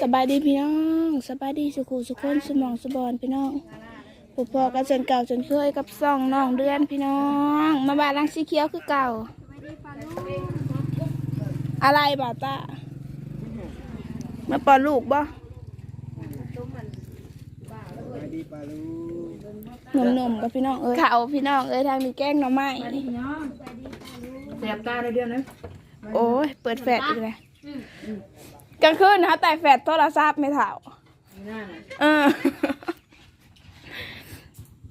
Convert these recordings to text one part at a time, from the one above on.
สบายดีพี่น้องสบายดีสุขุสุขคนสมองสบอนพี่น้องผูพอกันจนเก่าจนเคยกับซ่องน้องเดือนพี่น้อง มาบ้านลังสีเขียวคือเก่า อะไรบ่าวตามาปอนลูกบ่สวัสดีปลาลูหนุ่มๆกับพี่น้องเอ้ยเขาพี่น้องเอ้ยทางนี้แกล้งหน่อไม้แสบตาเลยเดียวนะโอ้ยเปิดแฟลชอีกเลย กลางคืนนะคะแต่แฟลชโทรศัพท์ไม่เถ่าหน้าน่ะเออ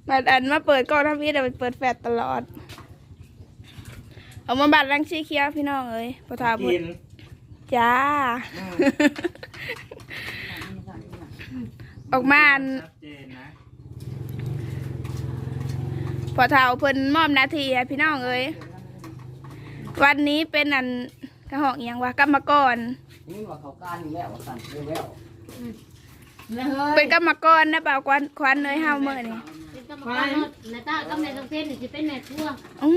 มาอันมาเปิดกล้องทำพี่แต่เปิดแฟลชตลอด เอามาบัตรลังชีเคียวพี่น้องเอ้ยพอทาบุกิญนจ้า ออกมาอันชัดเจนนะพอเท้าเพิ่นมอบหนาทีให้พี่น้องเอ้ยวันนี้เป็นอันกระหอกอหย่างว่ากรรมกร นี่ว่าเขาการอยู่แล้วว่าสั่นเร็วแล้วแล้วเฮ้ยเป็นกรรมกรนะเปล่าควันควันเลยเฮาเมื่อนี่เป็นกรรมการเนาะนายตากับนายสังเทศนี่จะเป็นแม่ครัวอื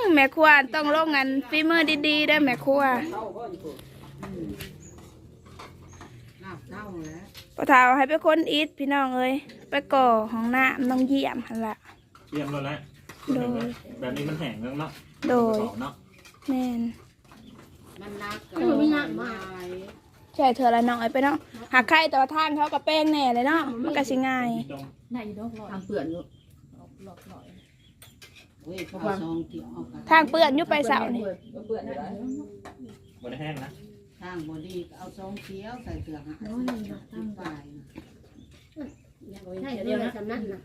มแม่ครัวต้องลงงานฝีมือดีๆได้อแม่ครัวเศร้าก็อยู่น้าเศร้าแล้วพอเท้าให้ไปคนอีทพี่น้องเอ้ยไปก่อห้องน้ำน้องเยี่ยมหันละเตรียมแล้วนะโดย แบบนี้มันแห้งแล้วเนาะโดยสองเนาะแม่น มันนักมันไม่ยากมากใช่เธอละน้องไอ้ไปเนาะหากใครแต่ว่าทางเขากับแป้งแน่เลยเนาะมันก็สิง่ายตรงทางเปื่อนอยู่เฮ้ยเขาเอาซองเกี่ยวเอากันทางเปื้อนอยู่ไปเสานี่เปื่อนอยู่ได้บนแห้งนะทางบอดี้ก็เอาซองเกี่ยวใส่เสื้อหาตั้งปลายนะใช่เดียวนะสำนักนะ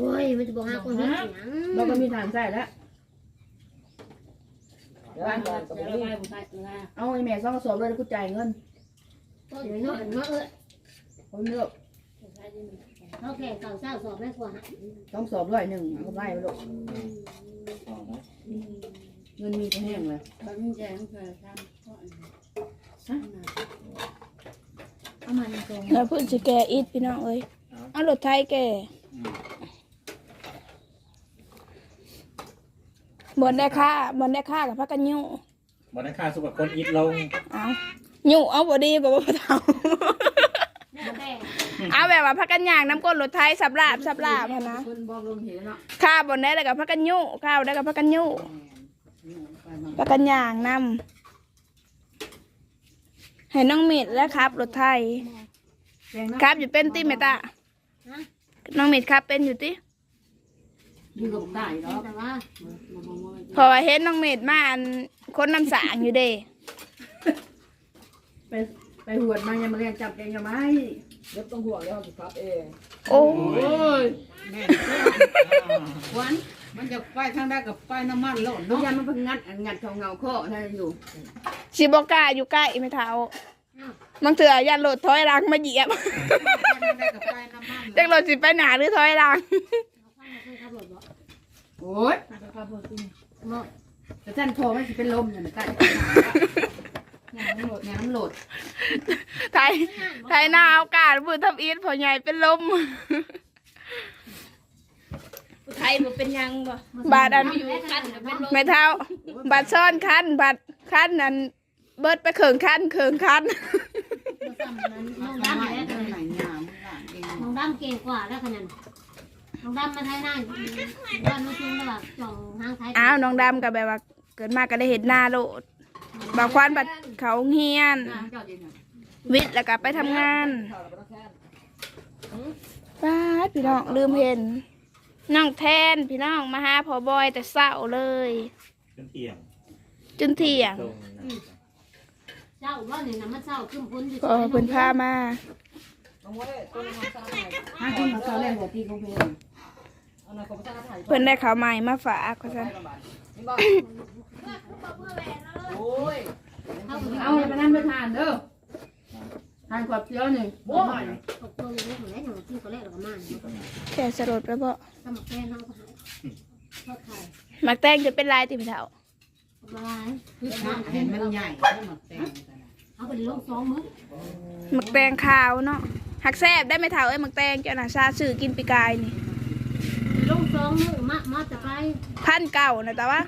โอ้ยมันจะบอกหาคนเฮ็ดหยังเราก็มีทางใส่แล้ว เดี๋ยวก่อนกับนี้เอาไอ้แม่ซ่องกระสอบเลยแล้วกูจ่ายเงินก็อยู่เนาะอันเนาะเออเขาเลือกเขาแข่งเก่าเศร้าสอบแม่ครัวฮะต้องสอบร้อยหนึ่งเอาไล่ไปลูกสองนะเงินมีแค่แห้งเลยเอามาในตรงแล้วเพื่อนสิแกอีทพี่น้องเอ้ยเอารถไทยแก บนได้ค่าบนได้ค่ากับพักกันยุ่บนนั้นค่าสุกคนอิดลงเอายุ่เอาบดีกว่าบ่เท่าแม่แดงเอาแบบว่าพักกันย่างน้ำก้นรถไทยสับลาบสับลาบหั้นนะคนบอกลงเห็นเนาะค่าบนได้แล้วกับพักกันยุ่ข้าวได้กับพักกันยุ่ไปมาพักกันย่างนำให้น้องเมิดแล้วครับรถไทยแพงเนาะครับอยู่เป็นติเมตาน้องเมิดครับเป็นอยู่ติ อยู่กับได้เห็เนาะนแต่ว่าเพอเห็นน้องเมิดมาอันคนน้ำสางอยู่เด้ไปไปหวดมายังมาเรียนจับแกงยังไงเดี๋ยวต้องห่วงเดี๋ยวเขาจะครับเองโอ้โอ้ยแม่ควันมันจะไปทางได้กับไปน้ำมันหล่นน้องเนาะยันมันเพิ่งงัดงัดเขาเงาข้อนั่นอยู่สิบอกล้าอยู่ใกล้ไม่เท่าบางเถื่อยันรถถอยหลังมาเหยียบไปทางได้กับไปน้ำมันจักรถสิไปหนาหรือถอยหลังเคยขับรถบ่ โอ้ยบ่แต่ท่านโทรไม่สิเป็นลมอย่างนั้นงานน้ำโหลดงานน้ำโหลดไทยไทยหน้าเอากาดบุญทำอีทพอใหญ่เป็นลม ไทยบ่เป็นยังบ่บาดอันไม่เท่าบาดซ่อนคันบาดคันนั้นเบิดไปเขิงคันเขิงคันบ่ซ้ำนั้นน้องดำไหนแล้วกันไหนหยามหลานเองน้องดำเก่งกว่าแล้วขนาด น้องดำมาไทยหน้าบ้านนู้นแล้วแบบจ่องหางไทยอ้าวน้องดำก็แบบว่าเกิดมาก็ได้เห็นหน้าโลดบางควันบัดเขาเฮียนเจ้าจริงอะวิทย์แล้วก็ไปทำงานป้าดพี่น้องลืมเห็น น้องแทนพี่น้องมาหาพอบอยแต่เศร้าเลย จนเที่ยงจนเที่ยงตรงนะเจ้าว่าเนี่ยนะมันเจ้าขึ้นพ้นอยู่ก็เพิ่นพามาห้าคนเขาเจ้าแรงหัวตีของเพลง เพิ่นได้ข่าวใหม่มาฝากก็ซะโอ้ยเขาไปเอาไปนั่นไปทานเด้อทานขวดเดียวหนึ่งโอ้ยเอาตัวเล็กของเล็กของที่เขาเล็กกับมันแค่สลดแล้วบ่สมัครแฟนเขาก็หายทอดไข่มักแตงจะเป็นลายติ่มเท้าบายคือทางเห็นมันใหญ่แล้วมันเต็มกันเอาไปลงสองมื้อมักแตงขาวเนาะหักแซบได้ไหมเท้าเอ้ยมักแตงเจ้าน่ะซาซื้อกินปีกายนี่ ลงสองมื้อมามาจะไปพันเก่านะแต่ว่า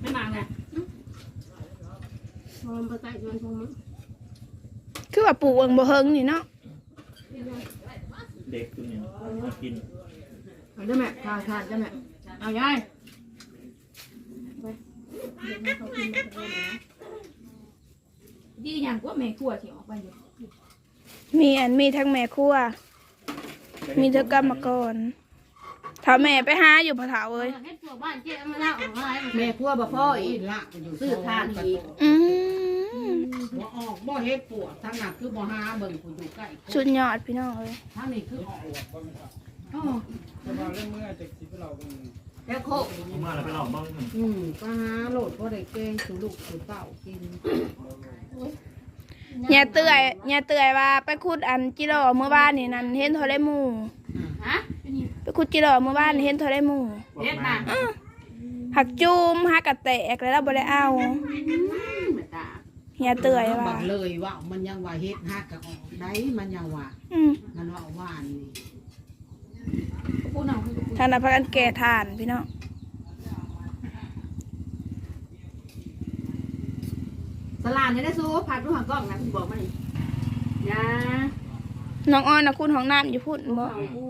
ไม่มาไงมันไปใส่ชวนชมคือว่าปลูกเอิงบ่เฮิงนี่เนาะเด็กตัวนี้มากินเอาได้ไหมทานทานได้ไหมเอายายดีอย่างกว่าแม่ครัวที่ออกไปอยู่มีอันมีทั้งแม่ครัว มีทั้งกรรมกรถ้าแม่ไปหาอยู่พะเถาเอ้ยให้ตัวบ้านเจ๊มาเล่าออกมาให้มันแม่ครัวบ่พ่ออีกละอยู่ซื้อทานอีกอืมบ่ออกบ่เฮ็ดปวดทางนั้นคือบ่หาเบิ่งผู้อยู่ใกล้สุดยอดพี่น้องเอ้ยทางนี้คือออกอ๋อแล้วโคกเอามาแล้วไปลองบ้างอืมไปหาโหลดบ่ได้แกงสู่ลูกสู่เต้ากิน อย่าเตื่อยอย่าเตื่อยว่าไปขุดอันจิโร่เมื่อบ้านนี่นั่นเห็นเทอได้หมู่ฮะไปขุดจิโร่เมื่อบ้านนี่เห็นเทอได้หมู่เฮ็ดมาหักจูมหักกระแตกแล้วเราบ่ได้เอาไม่ตาอย่าเตื่อยว่าบักเลยว่ามันยังว่าเฮ็ดฮักก็ออกได้มันยังว่าอืมมันว่าว่านนี่พูดหน่อยท่านน่ะพากันแก่ทานพี่น้อง สลานเนี่ยได้สู้ผัดดูหางกล้องนะคุณบอกมาดิยาน้องออนน่ะคุณของน้ำอยู่พุ่นบ่เอาอู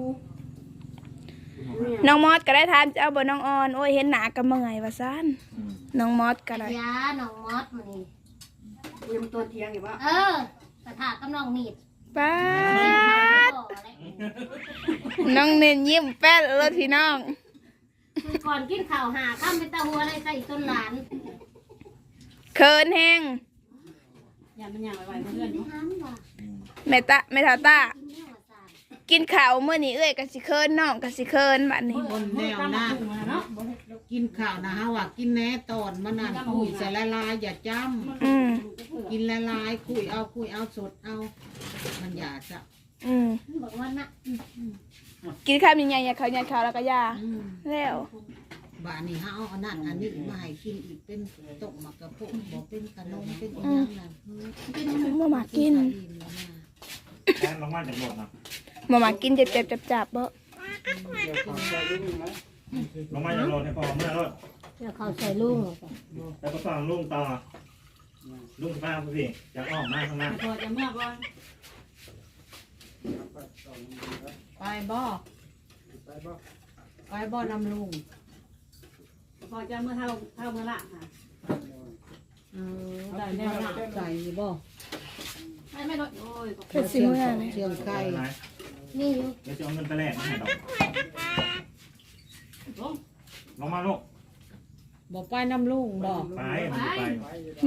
น้องมอสก็ได้ทานจะเอาบ่น้องออนโอ้ยเห็นหนาก็เมื่อยว่าซั่นน้องมอสก็ได้ยาหนองมอสมานี่เตรียมตัวเทียงอยู่ว่าเออกระถากกำลังมีดป้าเล่นดทำต่อเลยน้องเน้นยิ้มแป้นรถพี่น้อง คือก่อนกินข้าวหาข้ามเป็นตาหัวอะไรใส่ต้นหลาน เคินแห้งอย่ามันอย่างไวๆเพื่อนอยู่น้ำว่ะแม่ตะแม่ทาตากินเนื้อมาสานกินข้าวมื้อนี้เอ้ยก็สิเคินน้องก็สิเคินบัดนี้คนแนวหน้าเนาะกินข้าวนะฮะว่ากินแหน่ตอนมันนั่นคุยใส่ละลายอย่าจ้อืมำกินละลายคุยเอาคุยเอาสดเอา มันอย่าจะอืมบอกว่านะกินข้าวมีใหญ่ๆอย่าข้าวใหญ่ข้าวแล้วก็ยาอืมแล้ว บ้านนี้เฮาเอาอันนั้นอันนี้มาให้กินอีกเป็นต้มมะกระปุกบ่เป็นขนมเป็นอีหยังนั่นบ่มากิน แอนลงมาจากโหลดนะบ่มากินเจ็บๆจับๆบ่ลงมาจากโหลดให้พอเมื่อรถเดี๋ยวเขาใส่ลุงแล้วก็ฟังลุงต่อลุงสภาพสิอยากออกมาข้างหน้าพอจะเมื่อก่อนไปบ่ไปบ่นำลุง พอจะเมื่อเท่าเท่าเมื่อละค่ะเออได้แน่ละใส่บ่ไม่ไม่ลดโอ้ยเพิ่นสิเมื่อเลยเชียงไก่ไหนนี่อยู่เดี๋ยวจะเอาเงินไปแลกมาให้ดอกลงลงมาลูกบ่ไปนำลุงบ่ไปมันจะไป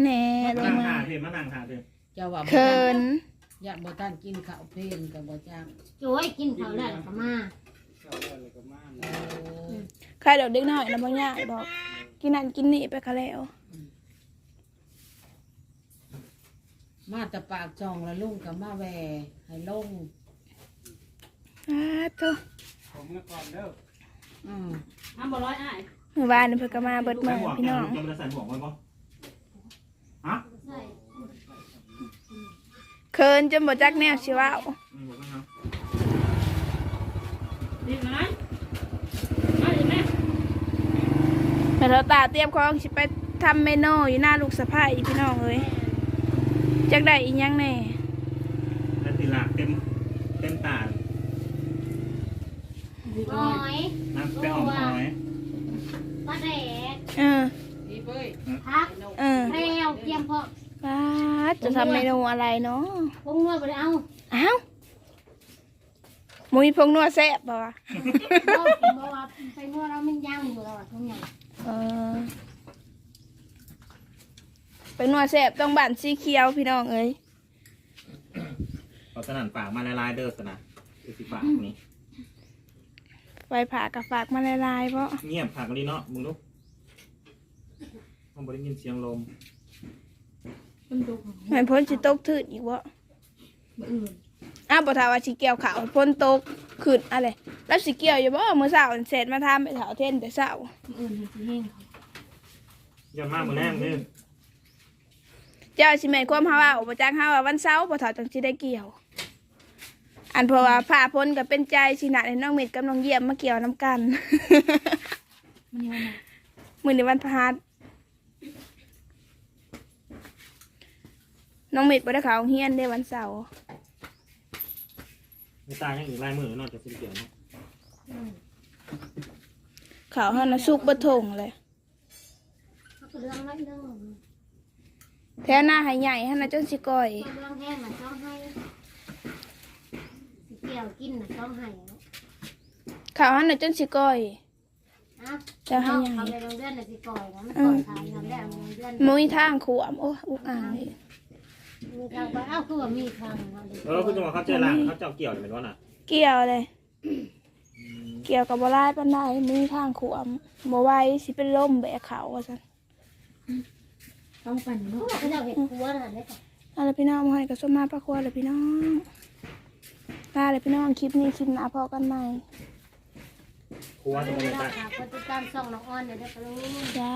แหน่ลมานั่งงมาหาเถอะมานั่งหาเถอะจะว่าบ่เคินอยากบ่ทันกินข้าวเพลนกับบ่จ้างโจ้ยกินข้าวแล้วก็มาเออใครดอกเด็กน้อยนะบ่ยากดอก กินนั่นกินนี่ไปก็แล้วมาแต่ปากช่องแล้วลุงก็มาแหวให้ลงอ้าโตอืมทำบ่ร้อยอ้ายเมื่อวานนี่เพิ่นก็มาเบิดใส่มื้อหมวกพี่กัน้นองลุงจะมาใส่หมวกไว้ปะฮะใส่เคินจนบ่จักแนวสิเว้ามีหมวกนะครับดีไหมมาดีไหม แม่ เฒ่าตาเตรียมของสิไปทำเมนูอยู่หน้าลูกสะใภ้พี่น้องเอ้ยจักได้อีหยังแน่แล้วตีหลากเต็มเต็มตาหอยน้ำไปหอมหอยปลาแดกเออนี่เป้ยพักเออแมวเตรียมพอป้าดจะทำเมนูอะไรเนาะพงนวดไปเอาอ้าวหมุยพงนัวแซ่บป่ะวะบอกบอกว่าไปนวดเรามันย่างอยู่แล้วอะทุกอย่าง เออไปนัวแซ่บต้องบานสีเขียวพี่น้องเอ้ยเอาสนั่นฝากมาละลายเด้อสนะคือสิฝากนี่ไฟผ่ากับฝากมาละลายเพราะเงียบฝากกันดีเนาะมึงลูกมันบ่ได้ยินเสียงลมมันดุมันพ้นสิตกถืดอีกวะอ้าวบ่ถามว่าสิเกี่ยวขาวพ้นตก ขืดอะไรแล้วสิเกี่ยวอยู่บ่มื้อเช้าเสร็จมาทำไปเถาเทนแต่เช้าอื่นมันสิแห้งอย่ามากมือแรงเด้อเจ้าสิแม่นความเฮาว่าบ่จักเฮาว่าวันเสาร์บ่เถาจังสิได้เกี่ยว อันเพราะว่าผ้าพ้นก็เป็นใจสินะให้น้องเม็ดกับน้องเยี่ยมมาเกี่ยวนํกัน มันยังไงมื้อนี้วันพฤหัสน้องเม็ดบ่ได้เข่าวเฮียนได้วันเสาร์ ไม่ตายยังอีกลายมือนอกจากสีเขียวเนาะข่าวเฮานะสุกบ่ทงเลยเขาก็เรื่องไม่เรื่องแท้หน้าให้ใหญ่เฮานะจนสิก่อยเรื่องแห้งน่ะต้องให้สิเกี่ยวกินน่ะต้องให้เนาะข่าวเฮานะจนสิก่อยนะจะให้เอาใหญ่เขาไปโรงเรียนน่ะสิก่อยนะมันก่อยทางนั่นแหละโรงเรียน มุ้ยทางขวมโอ้อุกอ่างอีก มีทางไปเอ้าคือว่ามีทางเนาะเด็กเออคือจังหวะเขาเจอหลังเขาเจ้าเกี่ยวเลยเป็นว่าน่ะเกี่ยวเลย เกี่ยวกับบ่ลายปานใดมุ้ยทางขวมบ่ไหวสิเป็นลมแบกเขาว่าซั่นต้องปั่นเขาเนาะบอกเขาจะเอาเห็ดครัวน่ะเด็กเอาล่ะพี่น้องมาให้กับสมมาปลาครัวเลยพี่น้องลาเลยพี่น้องคลิปนี้คลิปหน้าพอกันใหม่ครัวจะเราไม่ได้หาคนติดตามช่องน้องอ้อนเดี๋ยวได้ไปรู้จ้า